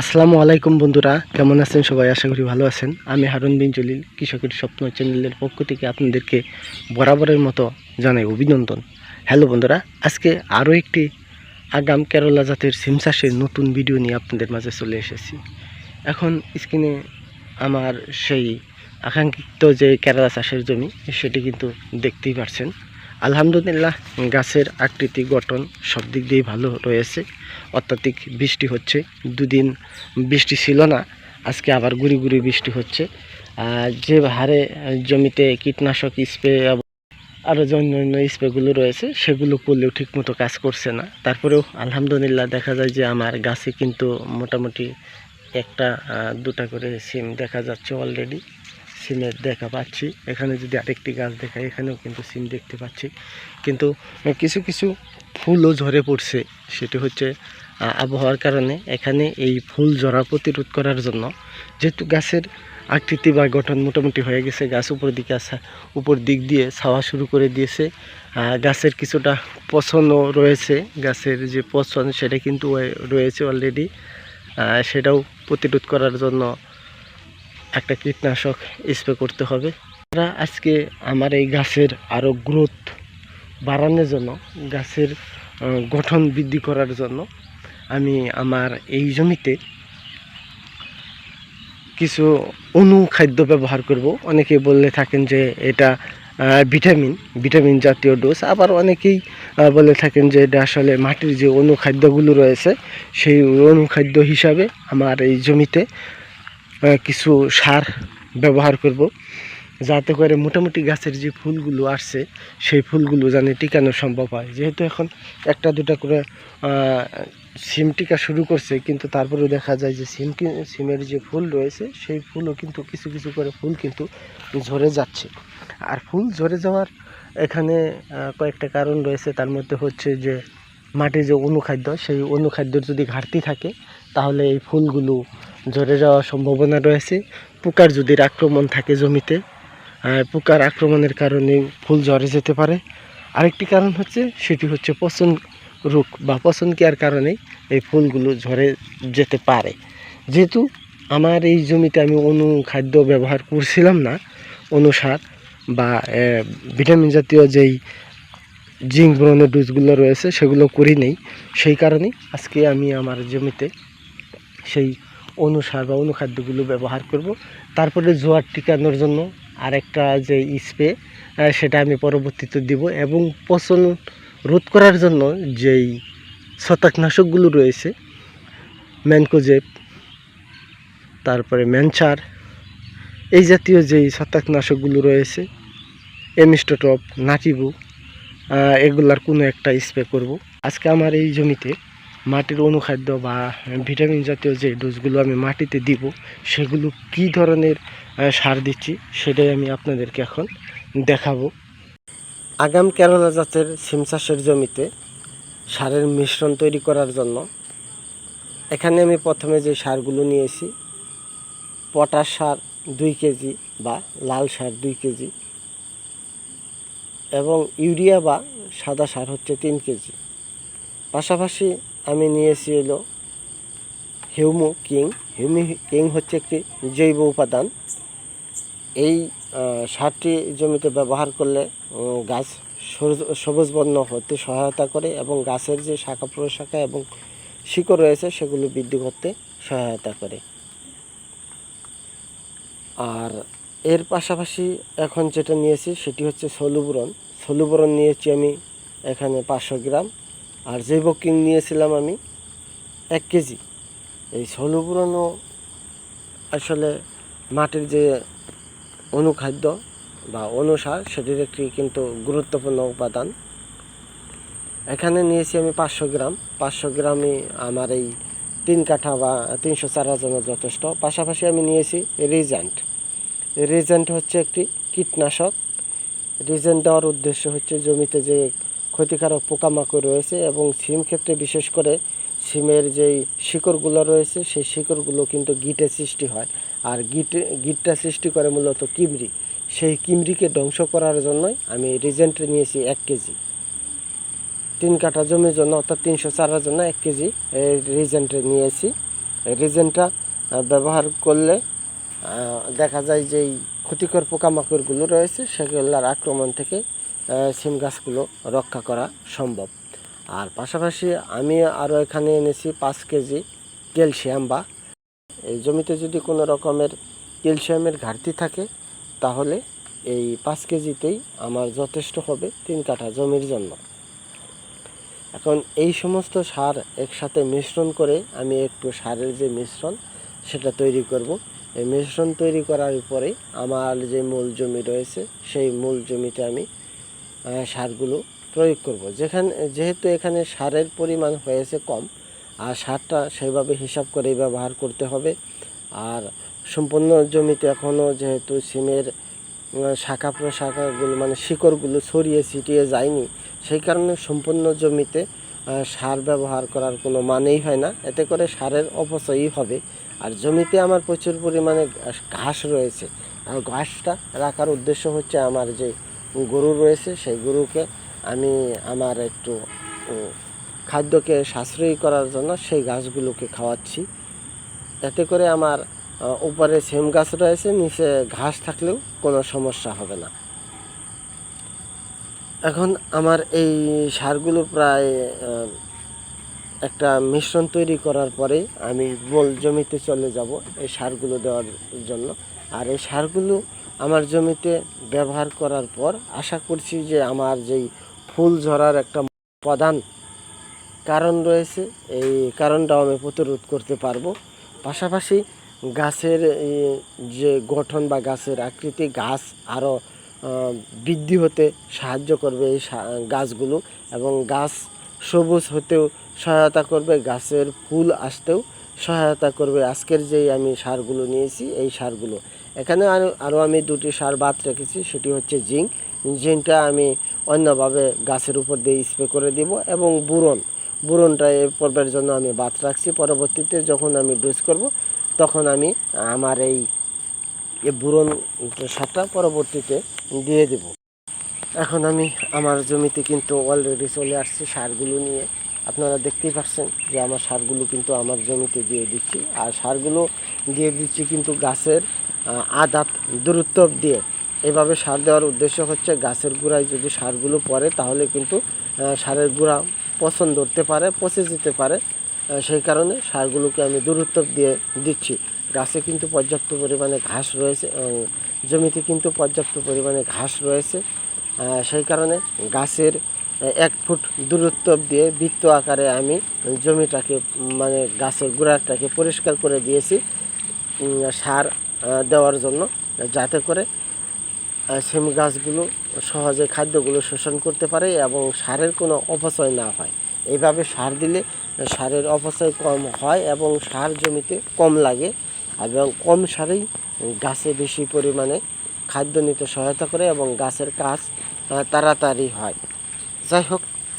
আসসালামু আলাইকুম বন্ধুরা, কেমন আছেন সবাই? আশা করি ভালো আছেন। আমি হারুন বিন জলিল, কৃষকের স্বপ্ন চ্যানেলের পক্ষ থেকে আপনাদেরকে বরাবরের মতো জানাই অভিনন্দন। হ্যালো বন্ধুরা, আজকে আরও একটি আগাম কেরলা জাতের সিম চাষের নতুন ভিডিও নিয়ে আপনাদের মাঝে চলে এসেছি। এখন স্ক্রিনে আমার সেই আকাঙ্ক্ষিত যে কেরালা চাষের জমি, সেটি কিন্তু দেখতেই পারছেন। আলহামদুলিল্লাহ, গাছের আকৃতি গঠন সব দিক দিয়েই ভালো রয়েছে। অত্যাধিক বৃষ্টি হচ্ছে, দুদিন বৃষ্টি ছিল না, আজকে আবার গুড়ি গুড়ি বৃষ্টি হচ্ছে। আর যে হারে জমিতে কীটনাশক স্প্রে আরও যে অন্য স্প্রেগুলো রয়েছে, সেগুলো করলেও ঠিকমতো কাজ করছে না। তারপরেও আলহামদুলিল্লাহ দেখা যায় যে আমার গাছে কিন্তু মোটামুটি একটা দুটা করে সিম দেখা যাচ্ছে অলরেডি সিমের দেখা পাচ্ছি। এখানে যদি আরেকটি গাছ দেখাই, এখানেও কিন্তু সিম দেখতে পাচ্ছি। কিন্তু কিছু কিছু ফুলও ঝরে পড়ছে। সেটি হচ্ছে আবহাওয়ার কারণে এখানে এই ফুল ঝরা প্রতিরোধ করার জন্য যেহেতু গাছের আকৃতি বা গঠন মোটামুটি হয়ে গেছে, গাছ উপর দিকে আসা, উপর দিক দিয়ে ছাওয়া শুরু করে দিয়েছে। গাছের কিছুটা পছনও রয়েছে। গাছের যে পছন সেটা কিন্তু রয়েছে অলরেডি সেটাও প্রতিরোধ করার জন্য একটা কীটনাশক স্প্রে করতে হবে। তারা আজকে আমার এই গাছের আরও গ্রোথ বাড়ানোর জন্য, গাছের গঠন বৃদ্ধি করার জন্য আমি আমার এই জমিতে কিছু অনুখাদ্য ব্যবহার করব। অনেকে বললে থাকেন যে এটা ভিটামিন ভিটামিন জাতীয় ডোজ আবার অনেকেই বলে থাকেন যে এটা আসলে মাটির যে অনুখাদ্যগুলো রয়েছে, সেই অনুখাদ্য হিসাবে আমার এই জমিতে কিছু সার ব্যবহার করব। যাতে করে মোটামুটি গাছের যে ফুলগুলো আসছে, সেই ফুলগুলো যেন টিকানো সম্ভব হয়। যেহেতু এখন একটা দুটা করে সিম টিকা শুরু করছে, কিন্তু তারপরেও দেখা যায় যে সিম সিমের যে ফুল রয়েছে, সেই ফুলও কিন্তু কিছু কিছু করে ফুল কিন্তু ঝরে যাচ্ছে। আর ফুল ঝরে যাওয়ার এখানে কয়েকটা কারণ রয়েছে। তার মধ্যে হচ্ছে যে মাটির যে অনুখাদ্য, সেই অনুখাদ্যের যদি ঘাটতি থাকে, তাহলে এই ফুলগুলো ঝরে যাওয়ার সম্ভাবনা রয়েছে। পোকার যদি আক্রমণ থাকে জমিতে পোকার আক্রমণের কারণে ফুল ঝরে যেতে পারে। আরেকটি কারণ হচ্ছে, সেটি হচ্ছে পচন রোগ বা পচন কেয়ার কারণে এই ফুলগুলো ঝরে যেতে পারে। যেহেতু আমার এই জমিতে আমি অনুখাদ্য ব্যবহার করছিলাম না অনুসার বা ভিটামিন জাতীয় যেই জিঙ্ক ব্রনের ডোজগুলো রয়েছে, সেগুলো করি নেই। সেই কারণে আজকে আমি আমার জমিতে সেই অনুসার বা অনুখাদ্যগুলো ব্যবহার করব। তারপরে জোয়ার টিকানোর জন্য আরেকটা যে স্প্রে সেটা আমি পরবর্তীতে দিব এবং পচন রোধ করার জন্য যেই ছত্রাকনাশকগুলো রয়েছে, ম্যানকোজেব, তারপরে ম্যানচার, এই জাতীয় যেই ছত্রাকনাশকগুলো রয়েছে, এমিস্টোটপ নাটিবু এগুলার কোনো একটা স্প্রে করব। আজকে আমার এই জমিতে মাটির অনুখাদ্য বা ভিটামিন জাতীয় যে ডোজগুলো আমি মাটিতে দিব, সেগুলো কি ধরনের সার দিচ্ছি সেটাই আমি আপনাদেরকে এখন দেখাবো। আগাম কেরালা জাতের সিম চাষের জমিতে সারের মিশ্রণ তৈরি করার জন্য এখানে আমি প্রথমে যে সারগুলো নিয়েছি, পটাশ সার দুই কেজি বা লাল সার দুই কেজি এবং ইউরিয়া বা সাদা সার হচ্ছে তিন কেজি। পাশাপাশি আমি নিয়েছি হলো হিউমু কিং। হিউমি কিং হচ্ছে একটি জৈব উপাদান। এই সারটি জমিতে ব্যবহার করলে গাছ সবুজ- বর্ণ হতে সহায়তা করে এবং গাছের যে শাখা প্রশাখা এবং শিকড় রয়েছে, সেগুলো বৃদ্ধি করতে সহায়তা করে। আর এর পাশাপাশি এখন যেটা নিয়েছি, সেটি হচ্ছে সলুবরণ। সলুবরণ নিয়েছি আমি এখানে পাঁচশো গ্রাম। আর জৈব কিং নিয়েছিলাম আমি এক কেজি। এই সলুবরণও আসলে মাটির যে অনুখাদ্য বা অনুসার, সেটির একটি কিন্তু গুরুত্বপূর্ণ উপাদান। এখানে নিয়েছি আমি পাঁচশো গ্রাম। পাঁচশো গ্রামই আমার এই তিন কাঠা বা তিনশো চারার জন্য যথেষ্ট। পাশাপাশি আমি নিয়েছি রিজেন্ট। রিজেন্ট হচ্ছে একটি কীটনাশক। রিজেন্ট দেওয়ার উদ্দেশ্য হচ্ছে জমিতে যে ক্ষতিকারক পোকামাকড় রয়েছে এবং সিম ক্ষেত্রে বিশেষ করে সিমের যেই শিকড়গুলো রয়েছে, সেই শিকড়গুলো কিন্তু গিটের সৃষ্টি হয়। আর গিটে, গিটটা সৃষ্টি করে মূলত কিমরি। সেই কিমরিকে ধ্বংস করার জন্যই আমি রিজেন্ট নিয়েছি এক কেজি। তিন কাঠা জমির জন্য অর্থাৎ তিনশো চারার জন্য এক কেজি রিজেন্ট নিয়েছি। রিজেন্টটা ব্যবহার করলে দেখা যায় যে এই ক্ষতিকর পোকামাকড়গুলো রয়েছে, সেগুলোর আক্রমণ থেকে সিম গাছগুলো রক্ষা করা সম্ভব। আর পাশাপাশি আমি আরও এখানে এনেছি পাঁচ কেজি ক্যালসিয়াম বা। এই জমিতে যদি কোনো রকমের ক্যালসিয়ামের ঘাটতি থাকে, তাহলে এই পাঁচ কেজিতেই আমার যথেষ্ট হবে তিন কাঠা জমির জন্য। এখন এই সমস্ত সার একসাথে মিশ্রণ করে আমি একটু সারের যে মিশ্রণ, সেটা তৈরি করব। এই মিশ্রণ তৈরি করার পরে আমার যে মূল জমি রয়েছে, সেই মূল জমিতে আমি সারগুলো প্রয়োগ করব। যেখানে, যেহেতু এখানে সারের পরিমাণ হয়েছে কম, আর সারটা সেইভাবে হিসাব করেই ব্যবহার করতে হবে। আর সম্পূর্ণ জমিতে এখনও যেহেতু সিমের শাখা প্রশাখাগুলো মানে শিকড়গুলো ছড়িয়ে ছিটিয়ে যায়নি, সেই কারণে সম্পূর্ণ জমিতে সার ব্যবহার করার কোনো মানেই হয় না। এতে করে সারের অপচয়ই হবে। আর জমিতে আমার প্রচুর পরিমাণে ঘাস- রয়েছে। আর ঘাসটা রাখার উদ্দেশ্য হচ্ছে আমার যে গরু রয়েছে, সেই গরুকে আমি আমার একটু খাদ্যকে সাশ্রয়ী করার জন্য সেই গাছগুলোকে খাওয়াচ্ছি। এতে করে আমার উপরে সেম গাছ রয়েছে, নিচে ঘাস থাকলেও কোনো সমস্যা হবে না। এখন আমার এই সারগুলো প্রায় একটা মিশ্রণ তৈরি করার পরে আমি মূল জমিতে চলে যাব এই সারগুলো দেওয়ার জন্য। আর এই সারগুলো আমার জমিতে ব্যবহার করার পর আশা করছি যে আমার যেই ফুল ঝরার একটা প্রধান কারণ রয়েছে, এই কারণটাও আমি প্রতিরোধ করতে পারব। পাশাপাশি গাছের যে গঠন বা গাছের আকৃতি, গাছ আরও বৃদ্ধি হতে সাহায্য করবে এই গাছগুলো এবং গাছ সবুজ হতেও সহায়তা করবে, গাছের ফুল আসতেও সহায়তা করবে। আজকের যেই আমি সারগুলো নিয়েছি, এই সারগুলো এখানে আরও আরও আমি দুটি সার বাদ রেখেছি, সেটি হচ্ছে জিঙ্ক। জিঙ্কটা আমি অন্যভাবে গাছের উপর দিয়ে স্প্রে করে দিব এবং বুরন। বুরনটা এই পর্বের জন্য আমি বাদ রাখছি। পরবর্তীতে যখন আমি ডোজ করব, তখন আমি আমার এই বুরন সারটা পরবর্তীতে দিয়ে দেব। এখন আমি আমার জমিতে কিন্তু অলরেডি চলে আসছি সারগুলো নিয়ে। আপনারা দেখতেই পাচ্ছেন যে আমার সারগুলো কিন্তু আমার জমিতে দিয়ে দিচ্ছি। আর সারগুলো দিয়ে দিচ্ছি কিন্তু গাছের আদাত দূরত্ব দিয়ে। এভাবে সার দেওয়ার উদ্দেশ্য হচ্ছে গাছের গোড়ায় যদি সারগুলো পড়ে, তাহলে কিন্তু সারের গোড়া পছন্দ ধরতে পারে, পচে যেতে পারে। সেই কারণে সারগুলোকে আমি দূরত্ব দিয়ে দিচ্ছি। গাছে কিন্তু পর্যাপ্ত পরিমাণে ঘাস রয়েছে জমিতে কিন্তু পর্যাপ্ত পরিমাণে ঘাস রয়েছে। সেই কারণে গাছের এক ফুট দূরত্ব দিয়ে বৃত্ত আকারে আমি জমিটাকে মানে গাছের গোড়াটাকে পরিষ্কার করে দিয়েছি। সার দেওয়ার জন্য, যাতে করে সিম গাছগুলো সহজে খাদ্যগুলো শোষণ করতে পারে এবং সারের কোনো অপচয় না হয়। এইভাবে সার দিলে সারের অপচয় কম হয় এবং সার জমিতে কম লাগে এবং কম সারেই গাছে বেশি পরিমাণে খাদ্য নিতে সহায়তা করে এবং গাছের কাজ তাড়াতাড়ি হয়। যাই হোক